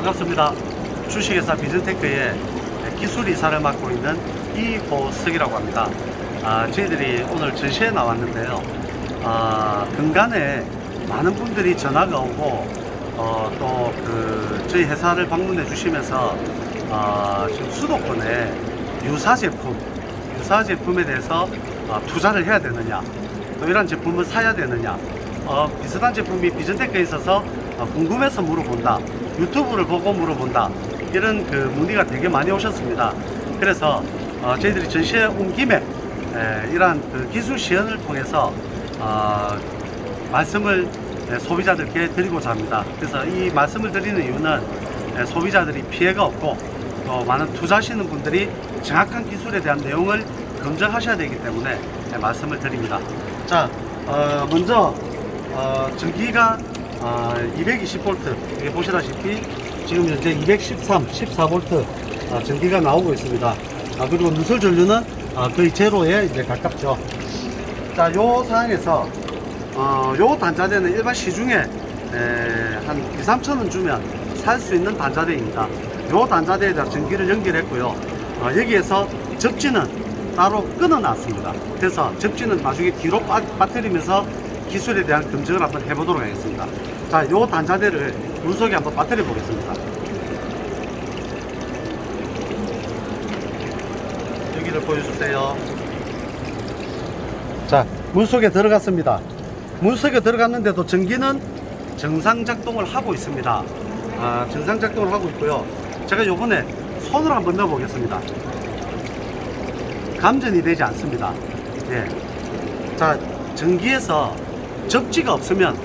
반갑습니다. 주식회사 비즈테크의 기술 이사를 맡고 있는 이보석이라고 합니다. 아, 저희들이 오늘 전시회 나왔는데요. 아, 근간에 많은 분들이 전화가 오고 어, 또그 저희 회사를 방문해 주시면서 아, 지금 수도권에 유사 제품, 유사 제품에 대해서 아, 투자를 해야 되느냐, 또 이런 제품을 사야 되느냐, 어, 비슷한 제품이 비전테크에 있어서 어, 궁금해서 물어본다. 유튜브를 보고 물어본다. 이런 그 문의가 되게 많이 오셨습니다. 그래서 어, 저희들이 전시회 온 김에 에, 이러한 그 기술 시연을 통해서 어, 말씀을 에, 소비자들께 드리고자 합니다. 그래서 이 말씀을 드리는 이유는 에, 소비자들이 피해가 없고 또 많은 투자하시는 분들이 정확한 기술에 대한 내용을 검증하셔야 되기 때문에 에, 말씀을 드립니다. 자, 어, 먼저 어, 전기가 어, 220V 여기 보시다시피 지금 현재 213, 14V 어, 전기가 나오고 있습니다. 아, 그리고 누설 전류는 어, 거의 제로에 이제 가깝죠. 자, 요 상황에서 어, 요 단자대는 일반 시중에 에, 한 2, 3천 원 주면 살 수 있는 단자대입니다. 요 단자대에다 전기를 연결했고요. 어, 여기에서 접지는 따로 끊어놨습니다. 그래서 접지는 나중에 뒤로 빠, 빠뜨리면서 기술에 대한 검증을 한번 해보도록 하겠습니다. 자, 요 단자대를 물 속에 한번 빠뜨려 보겠습니다. 여기를 보여주세요. 자, 물 속에 들어갔습니다. 물 속에 들어갔는데도 전기는 정상 작동을 하고 있습니다. 아, 정상 작동을 하고 있고요. 제가 요번에 손을 한번 넣어 보겠습니다. 감전이 되지 않습니다. 예. 자, 전기에서 접지가 없으면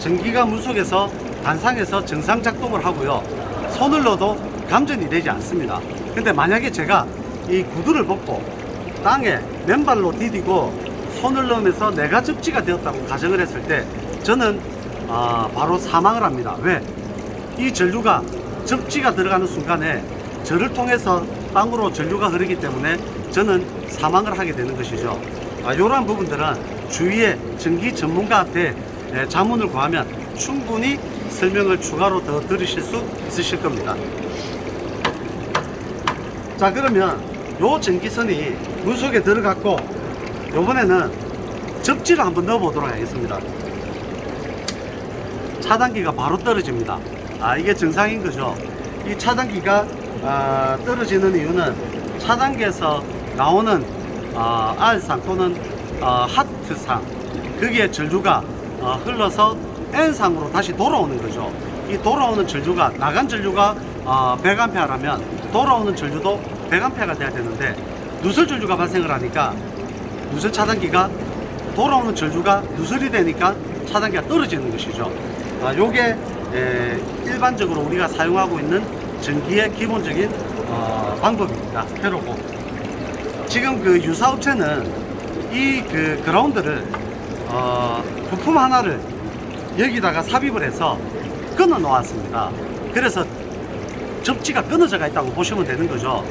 전기가 물속에서 단상에서 정상 작동을 하고요. 손을 넣어도 감전이 되지 않습니다. 근데 만약에 제가 이 구두를 벗고 땅에 맨발로 디디고 손을 넣으면서 내가 접지가 되었다고 가정을 했을 때 저는 아, 바로 사망을 합니다. 왜? 이 전류가 접지가 들어가는 순간에 저를 통해서 땅으로 전류가 흐르기 때문에 저는 사망을 하게 되는 것이죠. 아, 이러한 부분들은 주위에 전기 전문가한테 에, 자문을 구하면 충분히 설명을 추가로 더 들으실 수 있으실 겁니다. 자 그러면 요 전기선이 물 속에 들어갔고 요번에는 접지를 한번 넣어 보도록 하겠습니다. 차단기가 바로 떨어집니다. 아 이게 정상인 거죠. 이 차단기가 아, 떨어지는 이유는 차단기에서 나오는 아, R상 또는 아, 하트상 거기에 전류가 어, 흘러서 N상으로 다시 돌아오는 거죠. 이 돌아오는 전류가 나간 전류가 어, 100A라면 돌아오는 전류도 100A가 돼야 되는데 누설 전류가 발생을 하니까 누설 차단기가 돌아오는 전류가 누설이 되니까 차단기가 떨어지는 것이죠. 아, 요게 에, 일반적으로 우리가 사용하고 있는 전기의 기본적인 어, 방법입니다. 회로고 지금 그 유사업체는 이 그 그라운드를 어, 부품 하나를 여기다가 삽입을 해서 끊어 놓았습니다. 그래서 접지가 끊어져가 있다고 보시면 되는 거죠.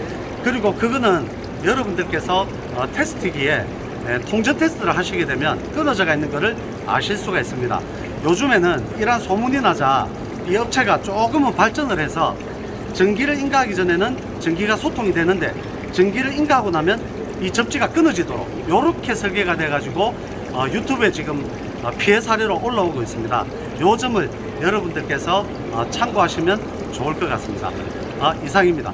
그리고 그거는 여러분들께서 어, 테스트기에 에, 통전 테스트를 하시게 되면 끊어져가 있는 것을 아실 수가 있습니다. 요즘에는 이러한 소문이 나자 이 업체가 조금은 발전을 해서 전기를 인가하기 전에는 전기가 소통이 되는데 전기를 인가하고 나면 이 접지가 끊어지도록 이렇게 설계가 돼 가지고 어, 유튜브에 지금 어, 피해 사례로 올라오고 있습니다. 요 점을 여러분들께서 어, 참고하시면 좋을 것 같습니다. 아, 이상입니다.